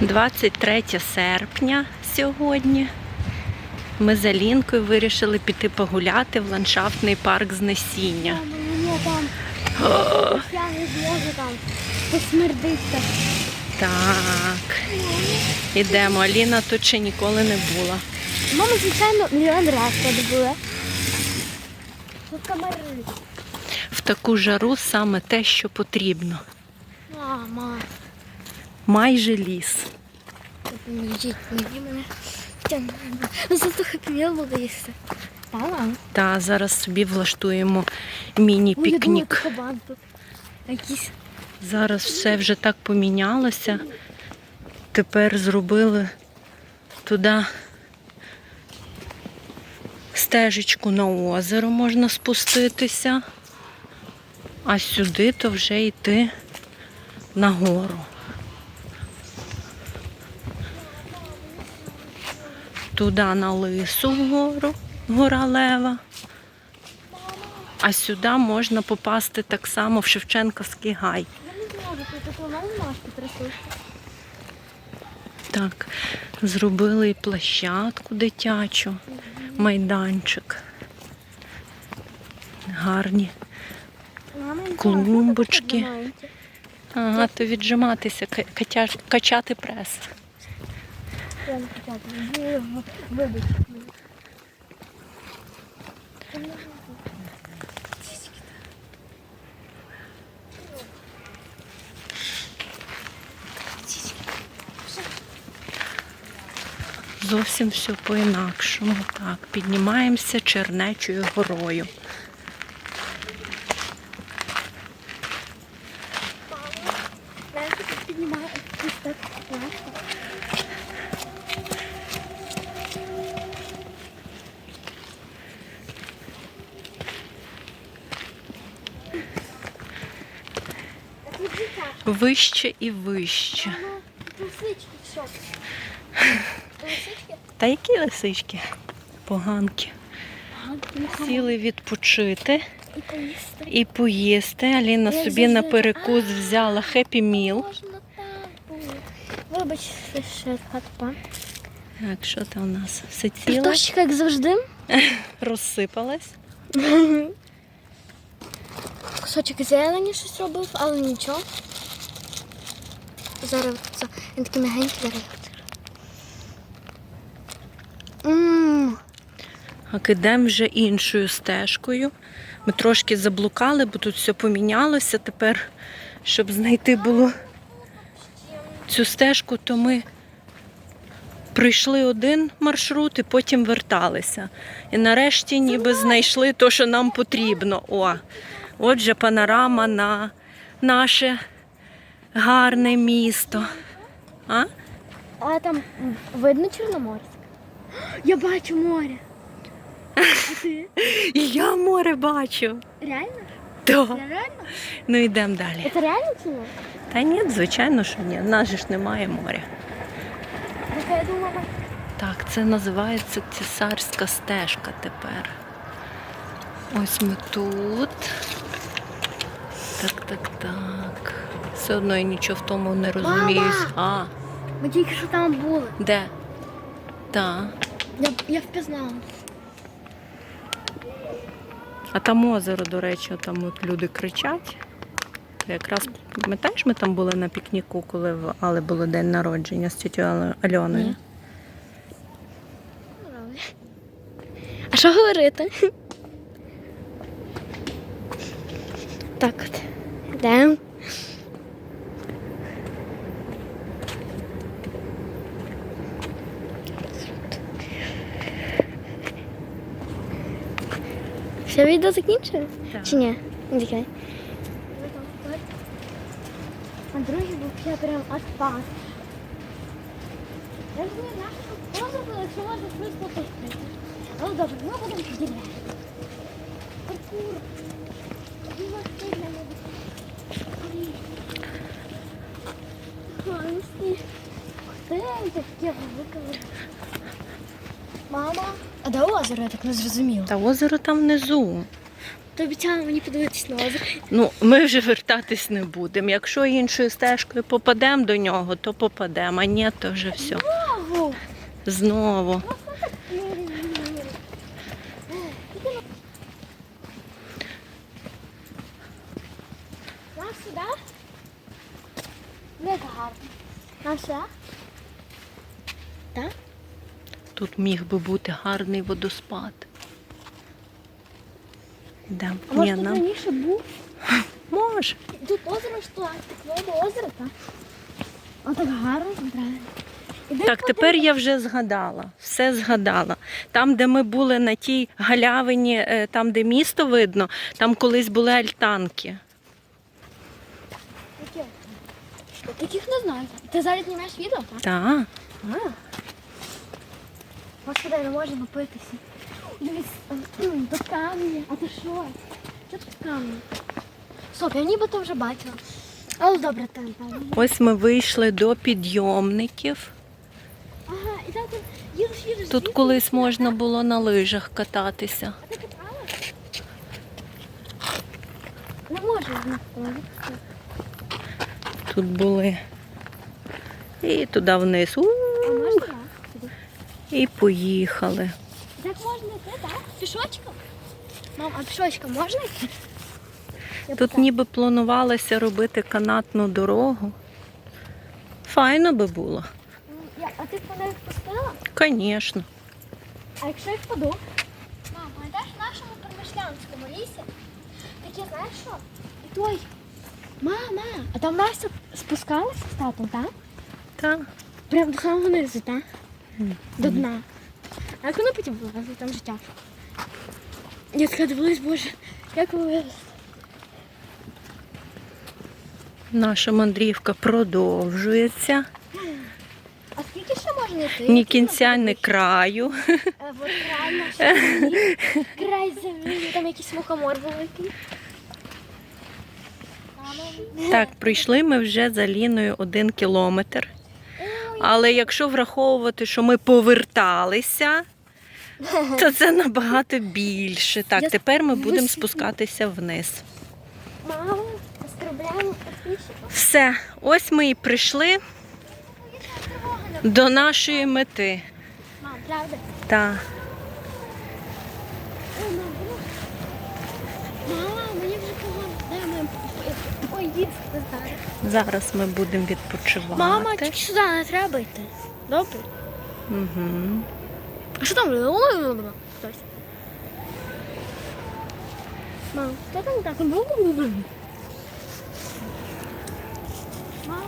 23 серпня сьогодні. Ми з Алінкою вирішили піти погуляти в ландшафтний парк Знесіння. Там. Так. Ідемо. Аліна тут ще ніколи не була. Мама, звичайно, мільйон разів тут була. Тут комари. В таку жару саме те, що потрібно. Мама. Майже ліс. Ну. Та зараз собі влаштуємо міні-пікнік. Зараз все вже так помінялося. Тепер зробили туди стежечку на озеро можна спуститися, а сюди то вже йти нагору. Туди на лису вгору, гора Лева. А сюди можна попасти так само в Шевченківський гай. Я не зможу, тут ножки трясуть. Так, зробили і площадку дитячу, майданчик. Гарні. Клумбочки. Ага, то віджиматися, качати прес. Я не хотіла. Ви- Вибач. Зовсім все по-інакшому. Так, піднімаємося Чернечою горою. Знаєш, тут піднімає ось так легко. Вище і вище. Лисички, що? Лисички? Та які лисички? Поганки. Сіли відпочити І поїсти. і поїсти. Аліна собі на перекус взяла хеппі міл. Вибач, ще хатпа. Так, що там у нас? Все ціле? Картошечка, як завжди. Розсипалась. Кусочок зелені щось робив, але нічого. Зараз це він такий мягенький зараз. Ммм, А кидемо вже іншою стежкою. Ми трошки заблукали, бо тут все помінялося. Тепер, щоб знайти було цю стежку, то ми пройшли один маршрут і потім верталися. І нарешті ніби знайшли те, що нам потрібно. О, отже, панорама на наше гарне місто. А? а там видно Чорноморськ? Я бачу море. А ти? І я море бачу. Реально? Да. Це реально? Ну йдемо далі. Це реально чи ні? Та ні, звичайно, що ні. В нас же ж немає моря. Так я думала. Так, це називається цесарська стежка тепер. Ось ми тут. Так, так, так. Все одно я нічого в тому не розумію. А, Ми тільки що там були. де? Так. Я, я впізнала. А там озеро, до речі, там от люди кричать. Якраз пам'ятаєш, ми там були на пікніку, коли в Але було день народження з тітю Альоною. Ні. А що говорити? Так от. Йдемо. Все відео закінчили? Так. Чи ні? Не чекай. А другий був ще прям аж пас. Я ж не знаю, що поза, якщо можна швидко пустити. Ну добре, ми будемо поділяти. Паркур. Дуже сильно не Ти таке велике. Мама. А де озеро, я так не зрозуміла. Та озеро там внизу. ти обіцяла мені подивитись на озеро. Ну, ми вже вертатись не будемо. Якщо іншою стежкою попадемо до нього, то попадемо, а ні, то вже все. Ого! Знову. Нам сюди? Не гарно. Нам сюди? Так? Тут міг би бути гарний водоспад. Йдемо. А може тут нам раніше був? може. Тут озеро, що? Воно озеро, так? А так гарно, правильно. Так, тепер я вже згадала, все згадала. Там, де ми були на тій галявині, е, там, де місто видно, там колись були альтанки. Таких не знаю. Ти зараз знімаєш відео, так? Так. Господи, не можна напитися. Дивись, м, тут камінь. А ти що? Що тут камінь? Стоп, я нібито вже бачила. Але добре, там там. Ось ми вийшли до підйомників. Ага, і там тут їдеш, їдеш. Тут колись можна було на лижах кататися. А ти каталась? Не можу знати. Тут були. І туди вниз. У, А можна я? Сюди. І поїхали. Так можна йти, так? Пішочком? Мам, а пішочком можна йти? Я Тут питаю. ніби планувалося робити канатну дорогу. Файно би було. Я, а ти по неї впустила? Звісно. А якщо я впаду? Мам, пам'ятаєш в нашому перемишлянському лісі? Таке, знаєш що? І той. Мама, а там Настя спускалася з татом, так? Так. Прямо до самого низу, так? До дна. А як воно потім вилазить, там тяжко. Я така дивилась, боже, як ви вилазите. Наша мандрівка продовжується. А скільки ще можна йти? Ні кінця, ні краю. Е, От край нашої землі. Край землі, там якийсь мухомор великий. Так, пройшли ми вже за ліною один кілометр. Але якщо враховувати, що ми поверталися, то це набагато більше. Так, тепер ми будемо спускатися вниз. Мама, підписчиків. Все, ось ми і прийшли до нашої мети. Мам, правда? Так. Мама, Ой, їсти зараз. Зараз ми будемо відпочивати. Мама, тільки сюди не треба йти. Добре? Угу. А що там? Мама, Мам, хто там так? Мама.